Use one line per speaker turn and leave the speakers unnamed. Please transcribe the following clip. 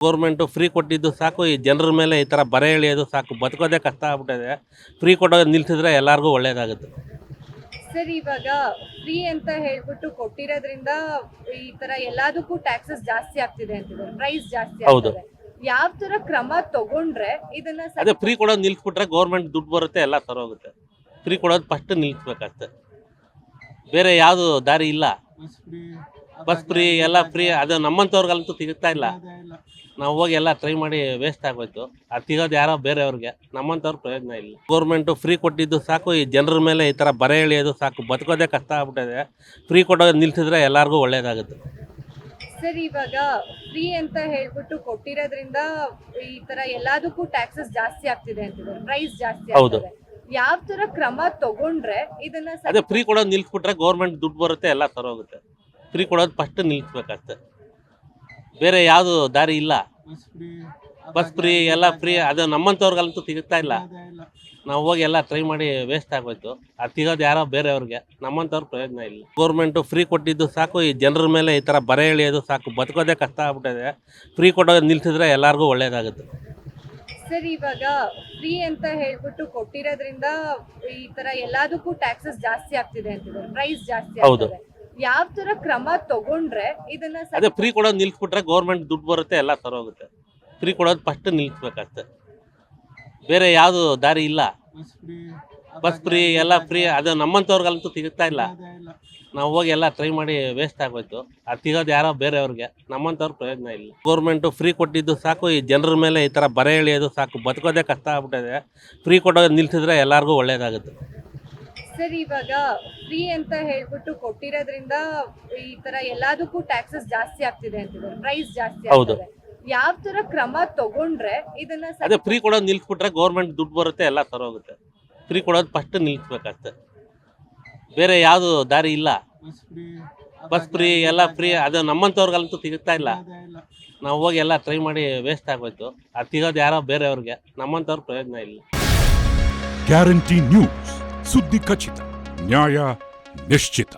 Government free ಕೊಟ್ಟಿದ್ದು ಸಾಕು ಈ ಜನರ ಮೇಲೆ ಈ ಥರ ಬರೆ ಎಳೆಯೋದು ಸಾಕು. ಬದುಕೋದೇ ಕಷ್ಟ ಆಗ್ಬಿಟ್ಟಿದೆ. ಫ್ರೀ ಕೊಡೋದು ನಿಲ್ಸಿದ್ರೆ ಎಲ್ಲರಿಗೂ ಒಳ್ಳೇದಾಗುತ್ತೆ.
ಸರ್ ಇವಾಗ ಫ್ರೀ ಅಂತ ಹೇಳ್ಬಿಟ್ಟು ಕೊಟ್ಟಿರೋದ್ರಿಂದ ಈ ತರ ಎಲ್ಲದಕ್ಕೂ ಟ್ಯಾಕ್ಸಸ್ ಜಾಸ್ತಿ ಆಗ್ತಿದೆ ಅಂತಿದ್ದಾರೆ ಪ್ರೈಸ್ ಜಾಸ್ತಿ
ಹೌದು.
ಆಗ್ತಿದೆ. ಯಾವ ತರ ಕ್ರಮ ತಗೊಂಡ್ರೆ ಇದನ್ನ ಸರಿ-
ಅದೇ ಫ್ರೀ ಕೊಡೋದು ನಿಲ್ಸ್ಬಿಟ್ರೆ ಗೌರ್ಮೆಂಟ್ ದುಡ್ಡು ಬರುತ್ತೆ ಎಲ್ಲ ಹೋಗುತ್ತೆ. ಫ್ರೀ ಕೊಡೋದು ಫಸ್ಟ್ ನಿಲ್ಸ್ಬೇಕಾಗ್ತದೆ ಬೇರೆ ಯಾವುದು ದಾರಿ ಇಲ್ಲ. ಬಸ್ ಫ್ರೀ ಎಲ್ಲ ಫ್ರೀ ಅದು ನಮ್ಮಂಥವ್ರಿಗಂತೂ ಸಿಗುತ್ತಾ ಇಲ್ಲ. ನಾವು ಹೋಗಿ ಎಲ್ಲ ಟ್ರೈ ಮಾಡಿ ವೇಸ್ಟ್ ಆಗೋಯ್ತು ಅದು ಸಿಗೋದು ಯಾರೋ ಬೇರೆಯವ್ರಿಗೆ. ನಮ್ಮಂಥವ್ರ ಪ್ರಯೋಜನ ಇಲ್ಲ. ಗೌರ್ಮೆಂಟು ಫ್ರೀ ಕೊಟ್ಟಿದ್ದು ಸಾಕು ಈ ಜನರ ಮೇಲೆ ಈ ಥರ ಬರೆ ಎಳೆಯೋದು ಸಾಕು. ಬದುಕೋದೇ ಕಷ್ಟ ಆಗ್ಬಿಟ್ಟಿದೆ. ಫ್ರೀ ಕೊಡೋದು ನಿಲ್ಸಿದ್ರೆ ಎಲ್ಲರಿಗೂ ಒಳ್ಳೇದಾಗುತ್ತೆ.
ಸರ್ ಇವಾಗ ಫ್ರೀ ಅಂತ ಹೇಳ್ಬಿಟ್ಟು ಕೊಟ್ಟಿರೋದ್ರಿಂದ ಈ ತರ ಎಲ್ಲದಕ್ಕೂ ಟ್ಯಾಕ್ಸಸ್ ಜಾಸ್ತಿ ಆಗ್ತಿದೆ ಅಂತಿದ್ದಾರೆ ಪ್ರೈಸ್ ಜಾಸ್ತಿ
ಹೌದು.
ಆಗ್ತಿದೆ ಯಾವ ತರ ಕ್ರಮ ತಗೊಂಡ್ರೆ ಇದನ್ನ ಸರಿ-
ಅದೇ ಫ್ರೀ ಕೊಡೋದು ನಿಲ್ಸ್ಬಿಟ್ರೆ ಗೌರ್ಮೆಂಟ್ ದುಡ್ಡು ಬರುತ್ತೆ ಎಲ್ಲ ಸರೋಗುತ್ತೆ ಫ್ರೀ ಕೊಡೋದು ಫಸ್ಟ್ ನಿಲ್ಲಿಸ್ಬೇಕಷ್ಟೆ ಬೇರೆ ಯಾವುದು ದಾರಿ ಇಲ್ಲ. ಬಸ್ ಫ್ರೀ ಎಲ್ಲ ಫ್ರೀ. ಅದು ನಮ್ಮಂಥವ್ರಿಗಂತೂ ಸಿಗುತ್ತಾ ಇಲ್ಲ. ನಾವು ಹೋಗಿ ಎಲ್ಲ ಟ್ರೈ ಮಾಡಿ ವೇಸ್ಟ್ ಆಗೋಯ್ತು. ಅದು ಸಿಗೋದು ಯಾರೋ ಬೇರೆಯವ್ರಿಗೆ. ನಮ್ಮಂಥವ್ರ ಪ್ರಯೋಜನ ಇಲ್ಲ. ಗೌರ್ಮೆಂಟು ಫ್ರೀ ಕೊಟ್ಟಿದ್ದು ಸಾಕು. ಈ ಜನರ ಮೇಲೆ ಈ ಥರ ಬರೆ ಎಳೆಯೋದು ಸಾಕು. ಬದುಕೋದೇ ಕಷ್ಟ ಆಗ್ಬಿಟ್ಟಿದೆ. ಫ್ರೀ ಕೊಡೋದು ನಿಲ್ಸಿದ್ರೆ ಎಲ್ಲರಿಗೂ ಒಳ್ಳೇದಾಗುತ್ತೆ.
ಸರ್ ಇವಾಗ ಫ್ರೀ ಅಂತ ಹೇಳ್ಬಿಟ್ಟು ಕೊಟ್ಟಿರೋದ್ರಿಂದ ಈ ತರ ಎಲ್ಲದಕ್ಕೂ ಟ್ಯಾಕ್ಸಸ್ ಜಾಸ್ತಿ ಆಗ್ತಿದೆ ಅಂತಿದ್ದಾರೆ ಪ್ರೈಸ್ ಜಾಸ್ತಿ
ಹೌದು.
ಯಾವ ತರ ಕ್ರಮ ತಗೊಂಡ್ರೆ ಇದನ್ನ
ಅದೇ ಫ್ರೀ ಕೊಡೋದು ನಿಲ್ಸ್ಬಿಟ್ರೆ ಗೌರ್ಮೆಂಟ್ ದುಡ್ಡು ಬರುತ್ತೆ ಎಲ್ಲ ಸರೋಗುತ್ತೆ ಫ್ರೀ ಕೊಡೋದು ಫಸ್ಟ್ ನಿಲ್ಸ್ಬೇಕಾಗ್ತದೆ ಬೇರೆ ಯಾವುದು ದಾರಿ ಇಲ್ಲ. ಬಸ್ ಫ್ರೀ ಎಲ್ಲ ಫ್ರೀ ಅದು ನಮ್ಮಂಥವ್ರಿಗಂತೂ ಸಿಗುತ್ತಾ ಇಲ್ಲ. ನಾವು ಹೋಗಿ ಎಲ್ಲ ಟ್ರೈ ಮಾಡಿ ವೇಸ್ಟ್ ಆಗೋಯ್ತು ಅದು ಸಿಗೋದು ಯಾರೋ ಬೇರೆಯವ್ರಿಗೆ. ನಮ್ಮಂಥವ್ರ ಪ್ರಯೋಜನ ಇಲ್ಲ. ಗೌರ್ಮೆಂಟು ಫ್ರೀ ಕೊಟ್ಟಿದ್ದು ಸಾಕು ಈ ಜನರ ಮೇಲೆ ಈ ಥರ ಬರೆ ಎಳೆಯೋದು ಸಾಕು. ಬದುಕೋದೇ ಕಷ್ಟ ಆಗ್ಬಿಟ್ಟಿದೆ. ಫ್ರೀ ಕೊಡೋದು ನಿಲ್ಸಿದ್ರೆ ಎಲ್ಲರಿಗೂ ಒಳ್ಳೇದಾಗುತ್ತೆ.
ಸರಿ ಇವಾಗ ಫ್ರೀ ಅಂತ ಹೇಳ್ಬಿಟ್ಟು ಕೊಟ್ಟಿರೋದ್ರಿಂದ ಈ ತರ ಎಲ್ಲದಕ್ಕೂ ಟ್ಯಾಕ್ಸಸ್ ಜಾಸ್ತಿ ಆಗ್ತಿದೆ ಅಂತಿದ್ದಾರೆ ಪ್ರೈಸ್ ಜಾಸ್ತಿ
ಹೌದು.
ಆಗ್ತಿದೆ ಯಾವ ತರ ಕ್ರಮ ತಗೊಂಡ್ರೆ ಇದನ್ನ ಸರಿ-
ಅದೇ ಫ್ರೀ ಕೊಡೋದು ನಿಲ್ಸ್ಬಿಟ್ರೆ ಗೌರ್ಮೆಂಟ್ ದುಡ್ಡು ಬರುತ್ತೆ ಎಲ್ಲ ಹೋಗುತ್ತೆ ಫ್ರೀ ಕೊಡೋದು ಫಸ್ಟ್ ನಿಲ್ಸ್ಬೇಕಾಗ್ತದೆ ಬೇರೆ ಯಾವುದು ದಾರಿ ಇಲ್ಲ. ಬಸ್ ಫ್ರೀ ಎಲ್ಲ ಫ್ರೀ ಅದು ನಮ್ಮಂಥವ್ರಿಗಂತೂ ಸಿಗುತ್ತಾ ಇಲ್ಲ. ನಾವು ಹೋಗಿ ಎಲ್ಲ ಟ್ರೈ ಮಾಡಿ ವೇಸ್ಟ್ ಆಗೋಯ್ತು. ಅದು ಸಿಗೋದು ಯಾರೋ ಬೇರೆಯವ್ರಿಗೆ ನಮ್ಮಂಥವ್ರ ಪ್ರಯೋಜನ ಇಲ್ಲ.
ಗ್ಯಾರಂಟಿ ನ್ಯೂಸ್ ಸುದ್ದಿ ಖಚಿತ. ನ್ಯಾಯ ನಿಶ್ಚಿತ